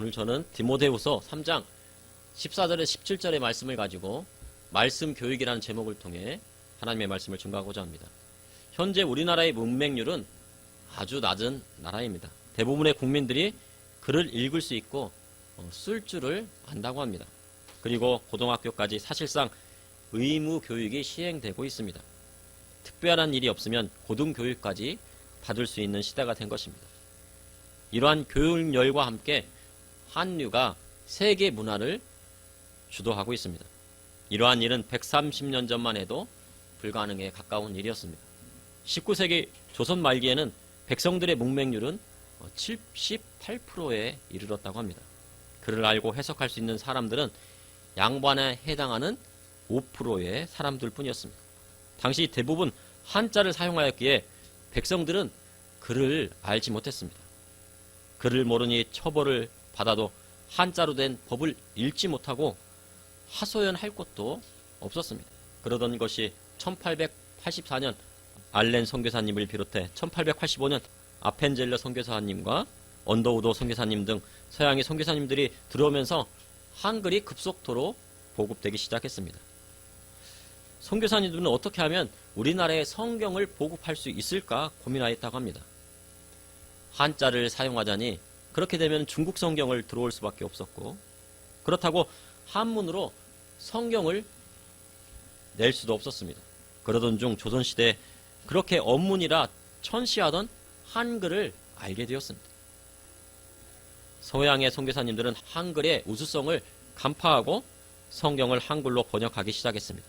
오늘 저는 디모데후서 3장 14절에 17절의 말씀을 가지고 말씀 교육이라는 제목을 통해 하나님의 말씀을 증거하고자 합니다. 현재 우리나라의 문맹률은 아주 낮은 나라입니다. 대부분의 국민들이 글을 읽을 수 있고 어, 쓸 줄을 안다고 합니다. 그리고 고등학교까지 사실상 의무 교육이 시행되고 있습니다. 특별한 일이 없으면 고등교육까지 받을 수 있는 시대가 된 것입니다. 이러한 교육열과 함께 한류가 세계 문화를 주도하고 있습니다. 이러한 일은 130년 전만 해도 불가능에 가까운 일이었습니다. 19세기 조선 말기에는 백성들의 문맹률은 78%에 이르렀다고 합니다. 그를 알고 해석할 수 있는 사람들은 양반에 해당하는 5%의 사람들 뿐이었습니다. 당시 대부분 한자를 사용하였기에 백성들은 글을 알지 못했습니다. 글을 모르니 처벌을 받아도 한자로 된 법을 읽지 못하고 하소연할 것도 없었습니다. 그러던 것이 1884년 알렌 선교사님을 비롯해 1885년 아펜젤러 선교사님과 언더우도 선교사님 등 서양의 선교사님들이 들어오면서 한글이 급속도로 보급되기 시작했습니다. 선교사님들은 어떻게 하면 우리나라에 성경을 보급할 수 있을까 고민하였다고 합니다. 한자를 사용하자니 그렇게 되면 중국 성경을 들어올 수밖에 없었고 그렇다고 한문으로 성경을 낼 수도 없었습니다. 그러던 중 조선시대 그렇게 언문이라 천시하던 한글을 알게 되었습니다. 서양의 선교사님들은 한글의 우수성을 간파하고 성경을 한글로 번역하기 시작했습니다.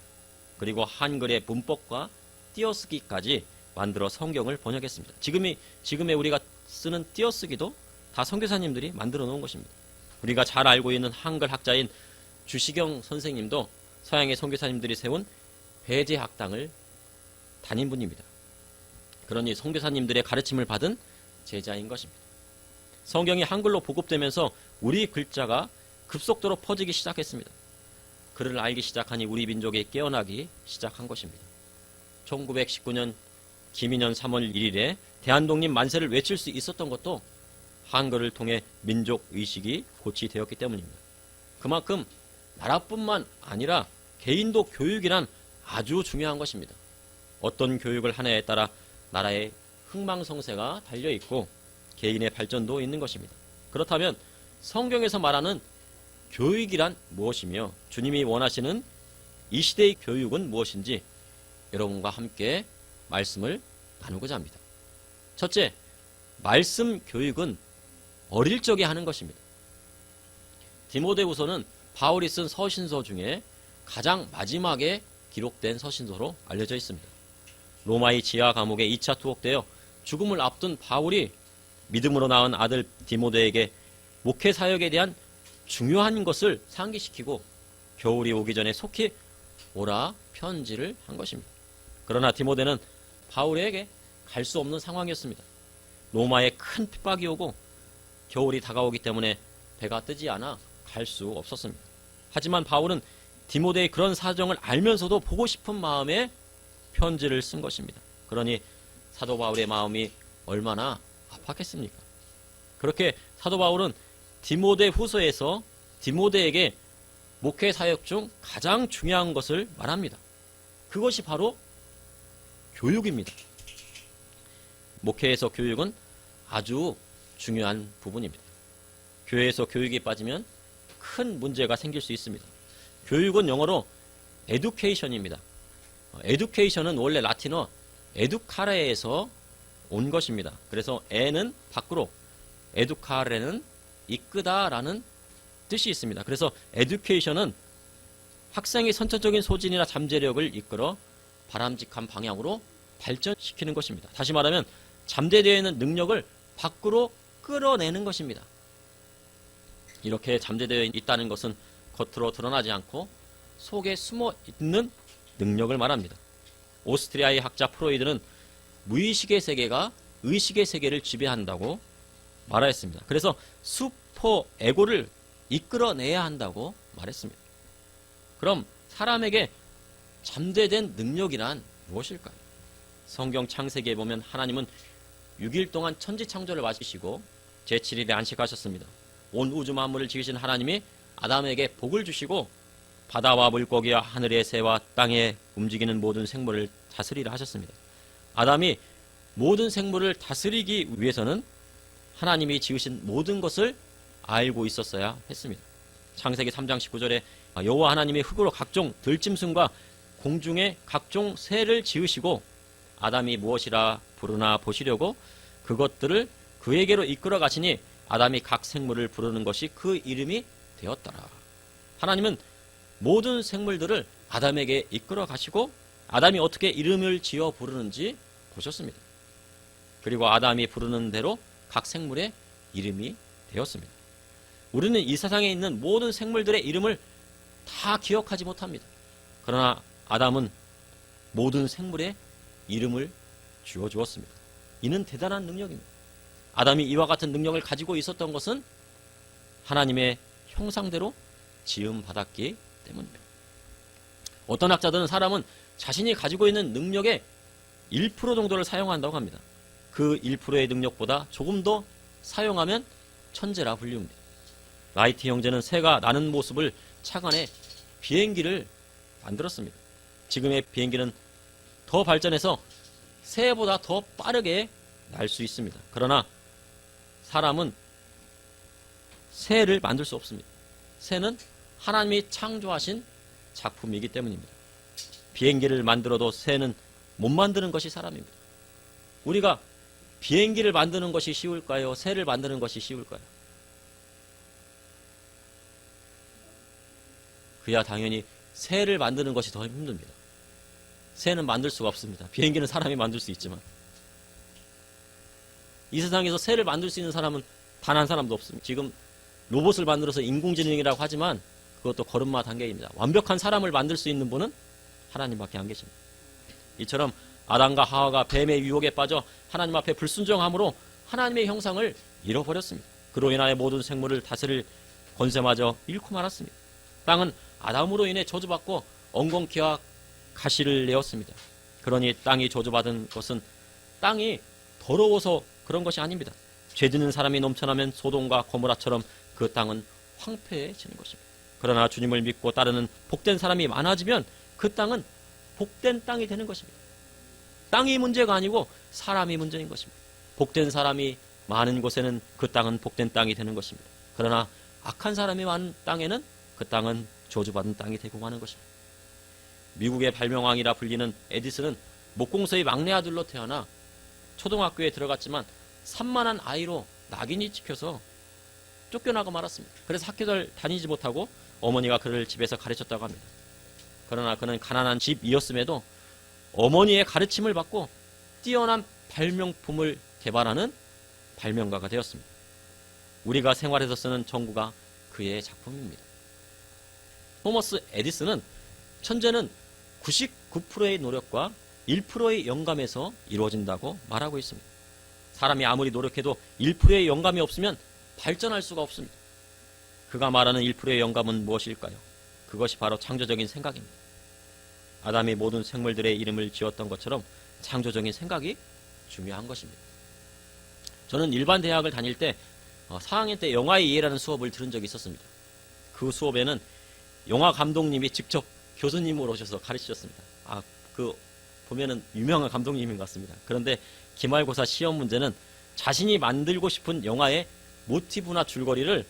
그리고 한글의 문법과 띄어쓰기까지 만들어 성경을 번역했습니다. 지금이 지금의 우리가 쓰는 띄어쓰기도 다 선교사님들이 만들어 놓은 것입니다. 우리가 잘 알고 있는 한글 학자인 주시경 선생님도 서양의 선교사님들이 세운 배제 학당을 다닌 분입니다. 그러니 선교사님들의 가르침을 받은 제자인 것입니다. 성경이 한글로 보급되면서 우리 글자가 급속도로 퍼지기 시작했습니다. 글을 알기 시작하니 우리 민족이 깨어나기 시작한 것입니다. 1919년 김인년 3월 1일에 대한독립 만세를 외칠 수 있었던 것도 한글을 통해 민족 의식이 고치되었기 때문입니다. 그만큼 나라뿐만 아니라 개인도 교육이란 아주 중요한 것입니다. 어떤 교육을 하냐에 따라 나라의 흥망성쇠가 달려 있고 개인의 발전도 있는 것입니다. 그렇다면 성경에서 말하는 교육이란 무엇이며 주님이 원하시는 이 시대의 교육은 무엇인지 여러분과 함께 말씀을 나누고자 합니다. 첫째, 말씀 교육은 어릴 적에 하는 것입니다. 디모데후서는 바울이 쓴 서신서 중에 가장 마지막에 기록된 서신서로 알려져 있습니다. 로마의 지하 감옥에 2차 투옥되어 죽음을 앞둔 바울이 믿음으로 낳은 아들 디모데에게 목회 사역에 대한 중요한 것을 상기시키고 겨울이 오기 전에 속히 오라 편지를 한 것입니다. 그러나 디모데는 바울에게 갈 수 없는 상황이었습니다. 로마에 큰 핍박이 오고 겨울이 다가오기 때문에 배가 뜨지 않아 갈 수 없었습니다. 하지만 바울은 디모데의 그런 사정을 알면서도 보고 싶은 마음에 편지를 쓴 것입니다. 그러니 사도 바울의 마음이 얼마나 아팠겠습니까? 그렇게 사도 바울은 디모데 후서에서 디모데에게 목회 사역 중 가장 중요한 것을 말합니다. 그것이 바로 교육입니다. 목회에서 교육은 아주 중요한 부분입니다. 교회에서 교육이 빠지면 큰 문제가 생길 수 있습니다. 교육은 영어로 education입니다. education은 원래 라틴어 educare에서 온 것입니다. 그래서 에는 밖으로 educare는 이끄다라는 뜻이 있습니다. 그래서 education은 학생의 선천적인 소진이나 잠재력을 이끌어 바람직한 방향으로 발전시키는 것입니다. 다시 말하면 잠재되어 있는 능력을 밖으로 끌어내는 것입니다. 이렇게 잠재되어 있다는 것은 겉으로 드러나지 않고 속에 숨어 있는 능력을 말합니다. 오스트리아의 학자 프로이드는 무의식의 세계가 의식의 세계를 지배한다고 말하였습니다. 그래서 슈퍼 에고를 이끌어내야 한다고 말했습니다. 그럼 사람에게 잠재된 능력이란 무엇일까요? 성경 창세기에 보면 하나님은 6일 동안 천지 창조를 마치시고 제7일에 안식하셨습니다. 온 우주 만물을 지으신 하나님이 아담에게 복을 주시고 바다와 물고기와 하늘의 새와 땅에 움직이는 모든 생물을 다스리라 하셨습니다. 아담이 모든 생물을 다스리기 위해서는 하나님이 지으신 모든 것을 알고 있었어야 했습니다. 창세기 3장 19절에 여호와 하나님이 흙으로 각종 들짐승과 공중의 각종 새를 지으시고 아담이 무엇이라 부르나 보시려고 그것들을 그에게로 이끌어 가시니 아담이 각 생물을 부르는 것이 그 이름이 되었더라. 하나님은 모든 생물들을 아담에게 이끌어 가시고 아담이 어떻게 이름을 지어 부르는지 보셨습니다. 그리고 아담이 부르는 대로 각 생물의 이름이 되었습니다. 우리는 이 세상에 있는 모든 생물들의 이름을 다 기억하지 못합니다. 그러나 아담은 모든 생물의 이름을 주어 주었습니다. 이는 대단한 능력입니다. 아담이 이와 같은 능력을 가지고 있었던 것은 하나님의 형상대로 지음 받았기 때문입니다. 어떤 학자들은 사람은 자신이 가지고 있는 능력의 1% 정도를 사용한다고 합니다. 그 1%의 능력보다 조금 더 사용하면 천재라 불리웁니다. 라이트 형제는 새가 나는 모습을 착안해 비행기를 만들었습니다. 지금의 비행기는 더 발전해서 새보다 더 빠르게 날 수 있습니다. 그러나 사람은 새를 만들 수 없습니다. 새는 하나님이 창조하신 작품이기 때문입니다. 비행기를 만들어도 새는 못 만드는 것이 사람입니다. 우리가 비행기를 만드는 것이 쉬울까요? 새를 만드는 것이 쉬울까요? 그야 당연히 새를 만드는 것이 더 힘듭니다. 새는 만들 수가 없습니다. 비행기는 사람이 만들 수 있지만 이 세상에서 새를 만들 수 있는 사람은 단 한 사람도 없습니다. 지금 로봇을 만들어서 인공지능이라고 하지만 그것도 걸음마 단계입니다. 완벽한 사람을 만들 수 있는 분은 하나님밖에 안 계십니다. 이처럼 아담과 하와가 뱀의 유혹에 빠져 하나님 앞에 불순종함으로 하나님의 형상을 잃어버렸습니다. 그로 인하여 모든 생물을 다스릴 권세마저 잃고 말았습니다. 땅은 아담으로 인해 저주받고 엉겅퀴와 가시를 내었습니다. 그러니 땅이 저주받은 것은 땅이 더러워서 그런 것이 아닙니다. 죄 짓는 사람이 넘쳐나면 소돔과 고모라처럼 그 땅은 황폐해지는 것입니다. 그러나 주님을 믿고 따르는 복된 사람이 많아지면 그 땅은 복된 땅이 되는 것입니다. 땅이 문제가 아니고 사람이 문제인 것입니다. 복된 사람이 많은 곳에는 그 땅은 복된 땅이 되는 것입니다. 그러나 악한 사람이 많은 땅에는 그 땅은 저주받은 땅이 되고 마는 것입니다. 미국의 발명왕이라 불리는 에디슨은 목공소의 막내 아들로 태어나 초등학교에 들어갔지만 산만한 아이로 낙인이 찍혀서 쫓겨나고 말았습니다. 그래서 학교를 다니지 못하고 어머니가 그를 집에서 가르쳤다고 합니다. 그러나 그는 가난한 집이었음에도 어머니의 가르침을 받고 뛰어난 발명품을 개발하는 발명가가 되었습니다. 우리가 생활에서 쓰는 전구가 그의 작품입니다. 토머스 에디슨은 천재는 99%의 노력과 1%의 영감에서 이루어진다고 말하고 있습니다. 사람이 아무리 노력해도 1%의 영감이 없으면 발전할 수가 없습니다. 그가 말하는 1%의 영감은 무엇일까요? 그것이 바로 창조적인 생각입니다. 아담이 모든 생물들의 이름을 지었던 것처럼 창조적인 생각이 중요한 것입니다. 저는 일반 대학을 다닐 때 4학년 때 영화의 이해라는 수업을 들은 적이 있었습니다. 그 수업에는 영화 감독님이 직접 교수님으로 오셔서 가르치셨습니다. 아, 그 보면은 유명한 감독님인 것 같습니다. 그런데 기말고사 시험 문제는 자신이 만들고 싶은 영화의 모티브나 줄거리를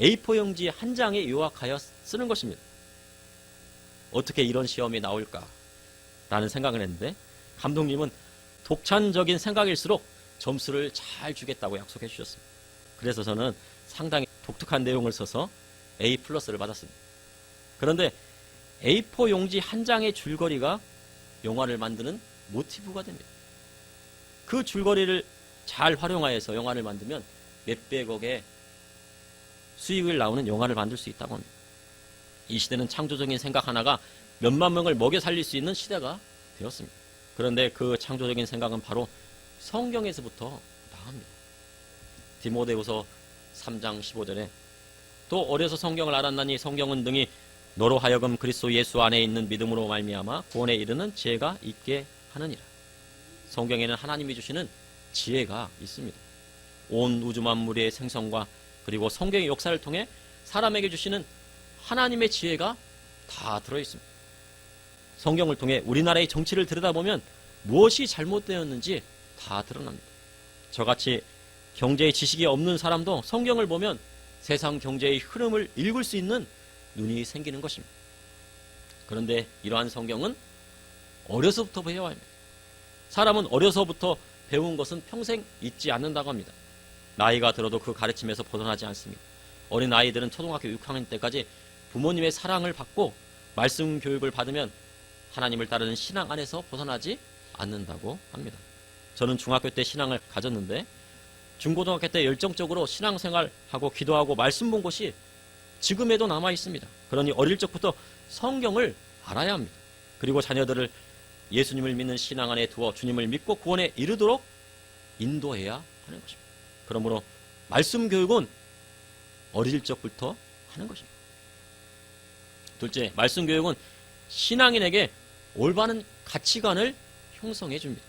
A4 용지 한 장에 요약하여 쓰는 것입니다. 어떻게 이런 시험이 나올까? 라는 생각을 했는데 감독님은 독창적인 생각일수록 점수를 잘 주겠다고 약속해 주셨습니다. 그래서 저는 상당히 독특한 내용을 써서 A 플러스를 받았습니다. 그런데 A4 용지 한 장의 줄거리가 영화를 만드는 모티브가 됩니다. 그 줄거리를 잘 활용하여서 영화를 만들면 몇백억의 수익을 나오는 영화를 만들 수 있다고 합니다. 이 시대는 창조적인 생각 하나가 몇만 명을 먹여 살릴 수 있는 시대가 되었습니다. 그런데 그 창조적인 생각은 바로 성경에서부터 나옵니다. 디모데후서 3장 15절에 또 어려서 성경을 알았나니 성경은 능히 너로 하여금 그리스도 예수 안에 있는 믿음으로 말미암아 구원에 이르는 지혜가 있게 하느니라. 성경에는 하나님이 주시는 지혜가 있습니다. 온 우주 만물의 생성과 그리고 성경의 역사를 통해 사람에게 주시는 하나님의 지혜가 다 들어 있습니다. 성경을 통해 우리나라의 정치를 들여다보면 무엇이 잘못되었는지 다 드러납니다. 저같이 경제의 지식이 없는 사람도 성경을 보면 세상 경제의 흐름을 읽을 수 있는 눈이 생기는 것입니다. 그런데 이러한 성경은 어려서부터 배워야 합니다. 사람은 어려서부터 배운 것은 평생 잊지 않는다고 합니다. 나이가 들어도 그 가르침에서 벗어나지 않습니다. 어린 아이들은 초등학교 6학년 때까지 부모님의 사랑을 받고 말씀 교육을 받으면 하나님을 따르는 신앙 안에서 벗어나지 않는다고 합니다. 저는 중학교 때 신앙을 가졌는데 중고등학교 때 열정적으로 신앙생활하고 기도하고 말씀 본 것이 지금에도 남아 있습니다. 그러니 어릴 적부터 성경을 알아야 합니다. 그리고 자녀들을 예수님을 믿는 신앙 안에 두어 주님을 믿고 구원에 이르도록 인도해야 하는 것입니다. 그러므로 말씀 교육은 어릴 적부터 하는 것입니다. 둘째, 말씀 교육은 신앙인에게 올바른 가치관을 형성해 줍니다.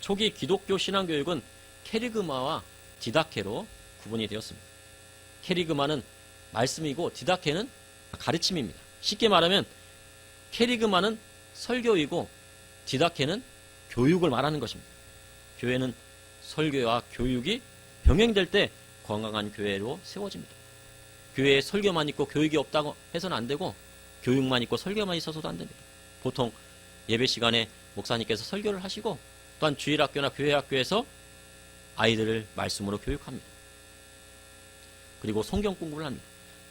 초기 기독교 신앙 교육은 캐리그마와 디다케로 구분이 되었습니다. 캐리그마는 말씀이고 디다케는 가르침입니다. 쉽게 말하면 캐리그마는 설교이고 디다케는 교육을 말하는 것입니다. 교회는 설교와 교육이 병행될 때 건강한 교회로 세워집니다. 교회에 설교만 있고 교육이 없다고 해서는 안 되고 교육만 있고 설교만 있어서도 안 됩니다. 보통 예배 시간에 목사님께서 설교를 하시고 또한 주일 학교나 교회 학교에서 아이들을 말씀으로 교육합니다. 그리고 성경 공부를 합니다.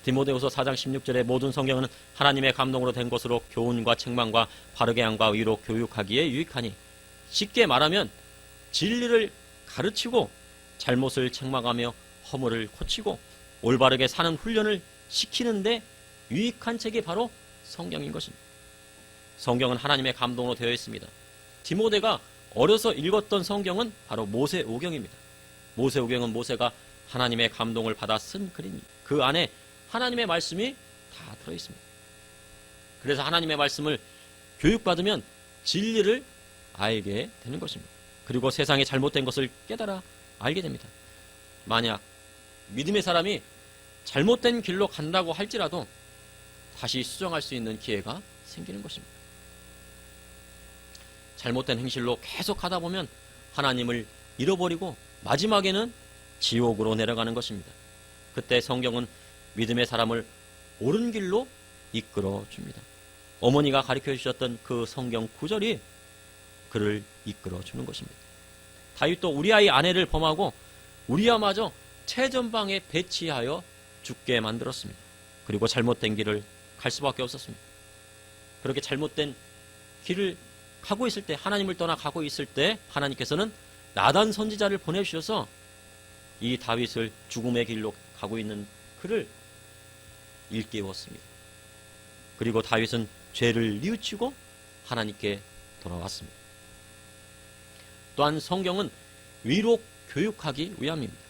디모데후서 4장 16절에 모든 성경은 하나님의 감동으로 된 것으로 교훈과 책망과 바르게 함과 의로 교육하기에 유익하니 쉽게 말하면 진리를 가르치고 잘못을 책망하며 허물을 고치고 올바르게 사는 훈련을 시키는데 유익한 책이 바로 성경인 것입니다. 성경은 하나님의 감동으로 되어 있습니다. 디모데가 어려서 읽었던 성경은 바로 모세오경입니다. 모세오경은 모세가 하나님의 감동을 받아 쓴 글입니다. 그 안에 하나님의 말씀이 다 들어 있습니다. 그래서 하나님의 말씀을 교육받으면 진리를 알게 되는 것입니다. 그리고 세상에 잘못된 것을 깨달아 알게 됩니다. 만약 믿음의 사람이 잘못된 길로 간다고 할지라도 다시 수정할 수 있는 기회가 생기는 것입니다. 잘못된 행실로 계속 하다 보면 하나님을 잃어버리고 마지막에는 지옥으로 내려가는 것입니다. 그때 성경은 믿음의 사람을 옳은 길로 이끌어 줍니다. 어머니가 가르쳐 주셨던 그 성경 구절이 그를 이끌어 주는 것입니다. 다윗도 우리아의 아내를 범하고 우리아마저 최전방에 배치하여 죽게 만들었습니다. 그리고 잘못된 길을 갈 수밖에 없었습니다. 그렇게 잘못된 길을 가고 있을 때 하나님을 떠나 가고 있을 때 하나님께서는 나단 선지자를 보내주셔서 이 다윗을 죽음의 길로 가고 있는 그를 일깨웠습니다. 그리고 다윗은 죄를 뉘우치고 하나님께 돌아왔습니다. 또한 성경은 위로 교육하기 위함입니다.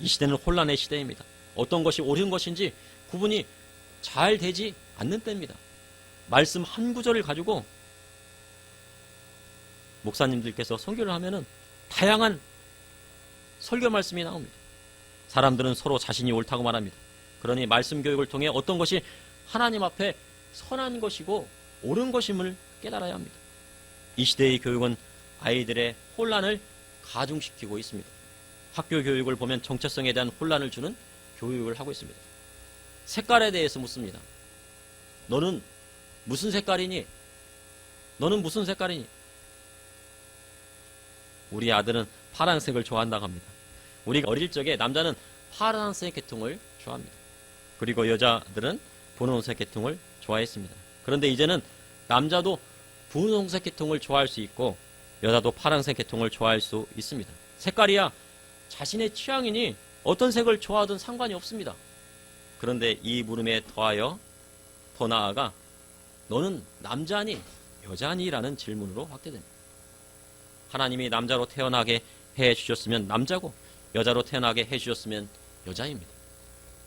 이 시대는 혼란의 시대입니다. 어떤 것이 옳은 것인지 구분이 잘 되지 않는 때입니다. 말씀 한 구절을 가지고 목사님들께서 설교를 하면은 다양한 설교 말씀이 나옵니다. 사람들은 서로 자신이 옳다고 말합니다. 그러니 말씀 교육을 통해 어떤 것이 하나님 앞에 선한 것이고 옳은 것임을 깨달아야 합니다. 이 시대의 교육은 아이들의 혼란을 가중시키고 있습니다. 학교 교육을 보면 정체성에 대한 혼란을 주는 교육을 하고 있습니다. 색깔에 대해서 묻습니다. 너는 무슨 색깔이니? 너는 무슨 색깔이니? 우리 아들은 파란색을 좋아한다고 합니다. 우리가 어릴 적에 남자는 파란색 계통을 좋아합니다. 그리고 여자들은 분홍색 계통을 좋아했습니다. 그런데 이제는 남자도 분홍색 계통을 좋아할 수 있고 여자도 파란색 계통을 좋아할 수 있습니다. 색깔이야 자신의 취향이니 어떤 색을 좋아하든 상관이 없습니다. 그런데 이 물음에 더하여 더 나아가 너는 남자니 여자니?라는 질문으로 확대됩니다. 하나님이 남자로 태어나게 해 주셨으면 남자고 여자로 태어나게 해 주셨으면 여자입니다.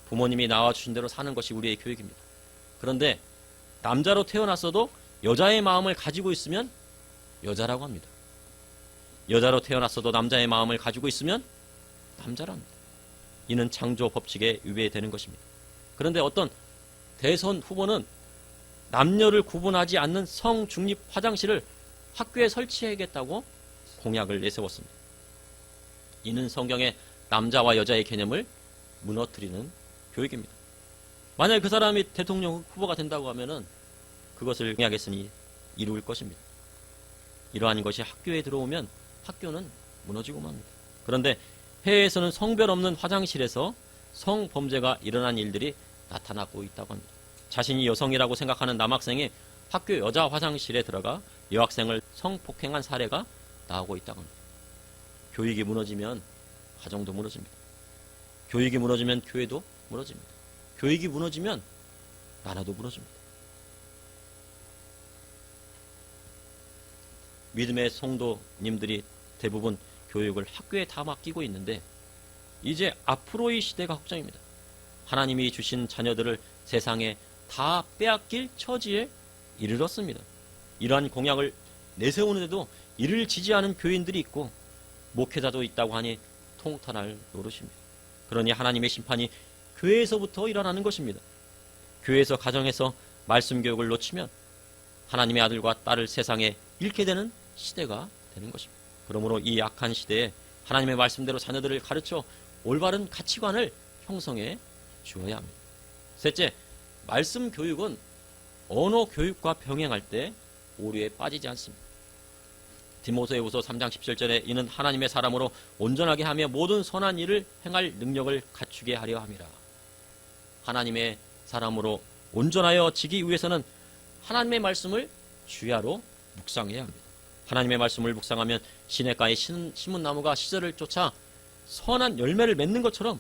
부모님이 나와 주신 대로 사는 것이 우리의 교육입니다. 그런데 남자로 태어났어도 여자의 마음을 가지고 있으면 여자라고 합니다. 여자로 태어났어도 남자의 마음을 가지고 있으면 남자랍니다. 이는 창조 법칙에 위배되는 것입니다. 그런데 어떤 대선 후보는 남녀를 구분하지 않는 성중립 화장실을 학교에 설치해야겠다고 공약을 내세웠습니다. 이는 성경의 남자와 여자의 개념을 무너뜨리는 교육입니다. 만약 그 사람이 대통령 후보가 된다고 하면은 그것을 공약했으니 이룰 것입니다. 이러한 것이 학교에 들어오면 학교는 무너지고 맙니다. 그런데 해외에서는 성별 없는 화장실에서 성범죄가 일어난 일들이 나타나고 있다고 합니다. 자신이 여성이라고 생각하는 남학생이 학교 여자 화장실에 들어가 여학생을 성폭행한 사례가 나오고 있다고 합니다. 교육이 무너지면 가정도 무너집니다. 교육이 무너지면 교회도 무너집니다. 교육이 무너지면 나라도 무너집니다. 믿음의 성도님들이 대부분 교육을 학교에 다 맡기고 있는데 이제 앞으로의 시대가 걱정입니다. 하나님이 주신 자녀들을 세상에 다 빼앗길 처지에 이르렀습니다. 이러한 공약을 내세우는데도 이를 지지하는 교인들이 있고 목회자도 있다고 하니 통탄할 노릇입니다. 그러니 하나님의 심판이 교회에서부터 일어나는 것입니다. 교회에서 가정에서 말씀 교육을 놓치면 하나님의 아들과 딸을 세상에 잃게 되는 시대가 되는 것입니다. 그러므로 이 약한 시대에 하나님의 말씀대로 자녀들을 가르쳐 올바른 가치관을 형성해 주어야 합니다. 셋째, 말씀 교육은 언어 교육과 병행할 때 오류에 빠지지 않습니다. 디모데후서 3장 17절에 이는 하나님의 사람으로 온전하게 하며 모든 선한 일을 행할 능력을 갖추게 하려 함이라. 하나님의 사람으로 온전하여 지기 위해서는 하나님의 말씀을 주야로 묵상해야 합니다. 하나님의 말씀을 묵상하면 시냇가의 심은 나무가 시절을 쫓아 선한 열매를 맺는 것처럼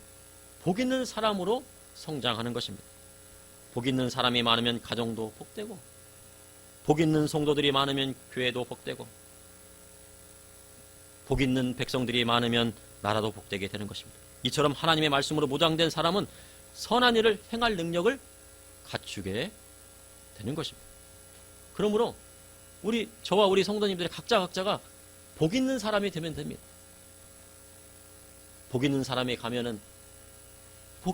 복 있는 사람으로 성장하는 것입니다. 복 있는 사람이 많으면 가정도 복되고 복 있는 성도들이 많으면 교회도 복되고 복 있는 백성들이 많으면 나라도 복되게 되는 것입니다. 이처럼 하나님의 말씀으로 무장된 사람은 선한 일을 행할 능력을 갖추게 되는 것입니다. 그러므로 우리 저와 우리 성도님들의 각자 각자가 복 있는 사람이 되면 됩니다. 복 있는 사람이 가면은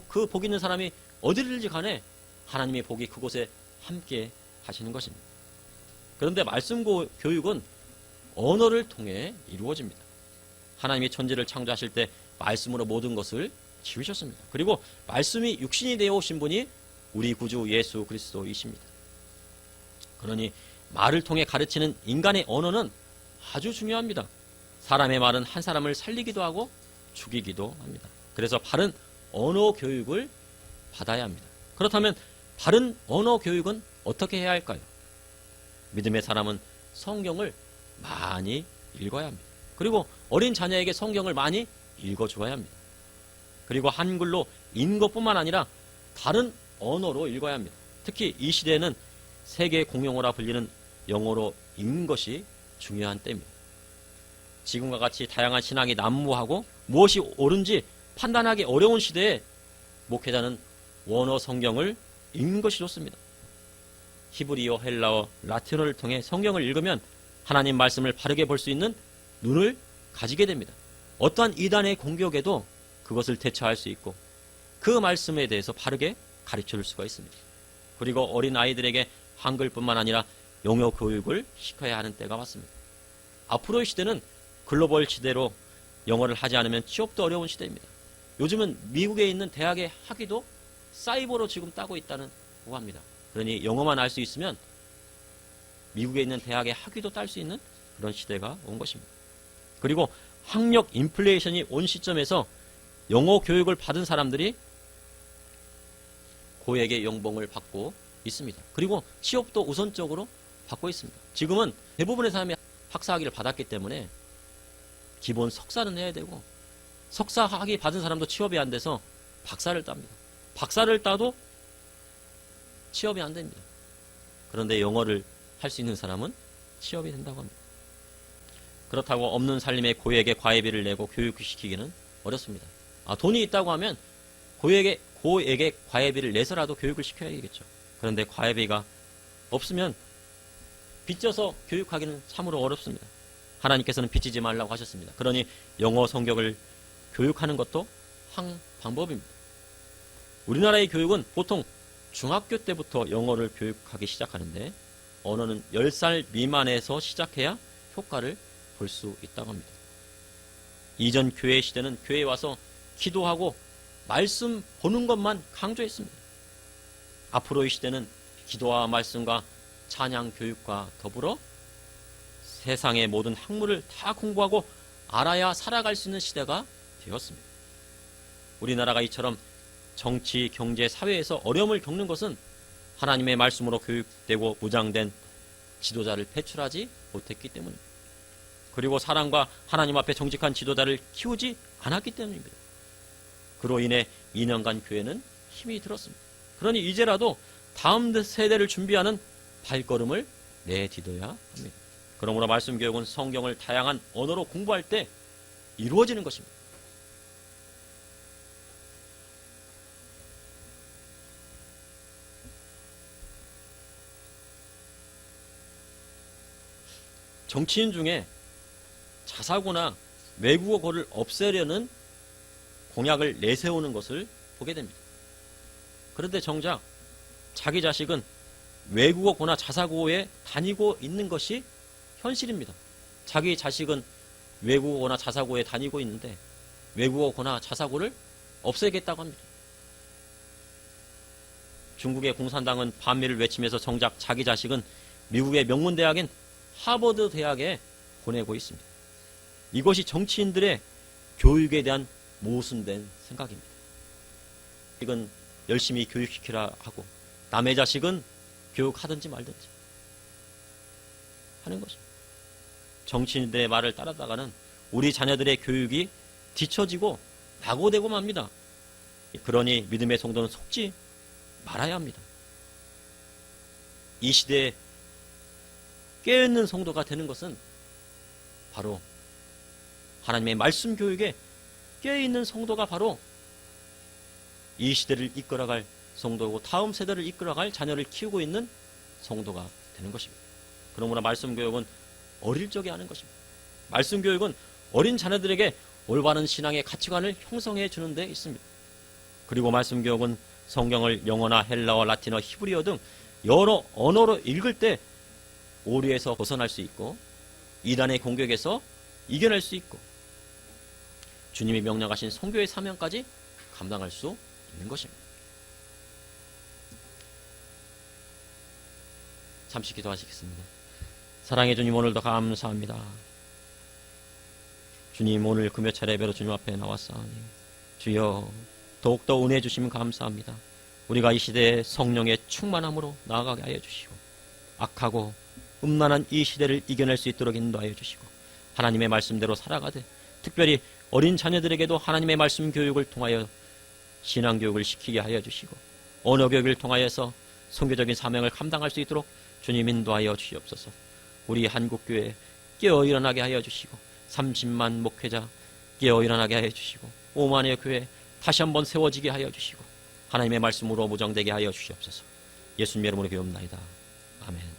그 복 있는 사람이 어디를지 간에 하나님의 복이 그곳에 함께 하시는 것입니다. 그런데 말씀 교육은 언어를 통해 이루어집니다. 하나님이 천지를 창조하실 때 말씀으로 모든 것을 지으셨습니다. 그리고 말씀이 육신이 되어 오신 분이 우리 구주 예수 그리스도이십니다. 그러니 말을 통해 가르치는 인간의 언어는 아주 중요합니다. 사람의 말은 한 사람을 살리기도 하고 죽이기도 합니다. 그래서 바른 언어 교육을 받아야 합니다. 그렇다면 바른 언어 교육은 어떻게 해야 할까요? 믿음의 사람은 성경을 많이 읽어야 합니다. 그리고 어린 자녀에게 성경을 많이 읽어주어야 합니다. 그리고 한글로 읽는 것뿐만 아니라 다른 언어로 읽어야 합니다. 특히 이 시대에는 세계 공용어라 불리는 영어로 읽는 것이 중요한 때입니다. 지금과 같이 다양한 신앙이 난무하고 무엇이 옳은지 판단하기 어려운 시대에 목회자는 원어 성경을 읽는 것이 좋습니다. 히브리어, 헬라어, 라틴어를 통해 성경을 읽으면 하나님 말씀을 바르게 볼 수 있는 눈을 가지게 됩니다. 어떠한 이단의 공격에도 그것을 대처할 수 있고 그 말씀에 대해서 바르게 가르쳐 줄 수가 있습니다. 그리고 어린 아이들에게 한글뿐만 아니라 영어 교육을 시켜야 하는 때가 왔습니다. 앞으로의 시대는 글로벌 시대로 영어를 하지 않으면 취업도 어려운 시대입니다. 요즘은 미국에 있는 대학의 학위도 사이버로 지금 따고 있다는 합니다. 그러니 영어만 알 수 있으면 미국에 있는 대학의 학위도 딸 수 있는 그런 시대가 온 것입니다. 그리고 학력 인플레이션이 온 시점에서 영어 교육을 받은 사람들이 고액의 연봉을 받고 있습니다. 그리고 취업도 우선적으로 받고 있습니다. 지금은 대부분의 사람이 학사학위를 받았기 때문에 기본 석사는 해야 되고 석사 학위 받은 사람도 취업이 안 돼서 박사를 땁니다. 박사를 따도 취업이 안 됩니다. 그런데 영어를 할 수 있는 사람은 취업이 된다고 합니다. 그렇다고 없는 살림에 고액의 과외비를 내고 교육시키기는 어렵습니다. 아, 돈이 있다고 하면 고액의, 고액의 과외비를 내서라도 교육을 시켜야겠죠. 그런데 과외비가 없으면 빚져서 교육하기는 참으로 어렵습니다. 하나님께서는 빚지지 말라고 하셨습니다. 그러니 영어 성격을 교육하는 것도 한 방법입니다. 우리나라의 교육은 보통 중학교 때부터 영어를 교육하기 시작하는데 언어는 10살 미만에서 시작해야 효과를 볼 수 있다고 합니다. 이전 교회 시대는 교회에 와서 기도하고 말씀 보는 것만 강조했습니다. 앞으로의 시대는 기도와 말씀과 찬양 교육과 더불어 세상의 모든 학문을 다 공부하고 알아야 살아갈 수 있는 시대가 되었습니다. 우리나라가 이처럼 정치, 경제, 사회에서 어려움을 겪는 것은 하나님의 말씀으로 교육되고 무장된 지도자를 배출하지 못했기 때문입니다. 그리고 사랑과 하나님 앞에 정직한 지도자를 키우지 않았기 때문입니다. 그로 인해 2년간 교회는 힘이 들었습니다. 그러니 이제라도 다음 세대를 준비하는 발걸음을 내딛어야 합니다. 그러므로 말씀 교육은 성경을 다양한 언어로 공부할 때 이루어지는 것입니다. 정치인 중에 자사고나 외국어고를 없애려는 공약을 내세우는 것을 보게 됩니다. 그런데 정작 자기 자식은 외국어고나 자사고에 다니고 있는 것이 현실입니다. 자기 자식은 외국어나 자사고에 다니고 있는데 외국어고나 자사고를 없애겠다고 합니다. 중국의 공산당은 반미를 외치면서 정작 자기 자식은 미국의 명문 대학인 하버드 대학에 보내고 있습니다. 이것이 정치인들의 교육에 대한 모순된 생각입니다. 이건 열심히 교육시키라 하고 남의 자식은 교육하든지 말든지 하는 것입니다. 정치인들의 말을 따라다가는 우리 자녀들의 교육이 뒤처지고 낙오되고 맙니다. 그러니 믿음의 성도는 속지 말아야 합니다. 이 시대에 깨어있는 성도가 되는 것은 바로 하나님의 말씀 교육에 깨어있는 성도가 바로 이 시대를 이끌어갈 성도고 다음 세대를 이끌어갈 자녀를 키우고 있는 성도가 되는 것입니다. 그러므로 말씀 교육은 어릴 적에 하는 것입니다. 말씀 교육은 어린 자녀들에게 올바른 신앙의 가치관을 형성해 주는 데 있습니다. 그리고 말씀 교육은 성경을 영어나 헬라어, 라틴어, 히브리어 등 여러 언어로 읽을 때 오류에서 벗어날 수 있고 이단의 공격에서 이겨낼 수 있고 주님이 명령하신 성교의 사명까지 감당할 수 있는 것입니다. 잠시 기도하시겠습니다. 사랑해 주님 오늘도 감사합니다. 주님 오늘 금요 차례배로 주님 앞에 나왔사오니 주여 더욱더 은혜 주시면 감사합니다. 우리가 이 시대에 성령의 충만함으로 나아가게 하여 주시고 악하고 음란한 이 시대를 이겨낼 수 있도록 인도하여 주시고 하나님의 말씀대로 살아가되 특별히 어린 자녀들에게도 하나님의 말씀 교육을 통하여 신앙 교육을 시키게 하여 주시고 언어 교육을 통하여서 성교적인 사명을 감당할 수 있도록 주님 인도하여 주시옵소서. 우리 한국 교회 깨어 일어나게 하여 주시고 30만 목회자 깨어 일어나게 하여 주시고 5만의 교회 다시 한번 세워지게 하여 주시고 하나님의 말씀으로 무정되게 하여 주시옵소서. 예수님 이름으로 기옵나이다. 아멘.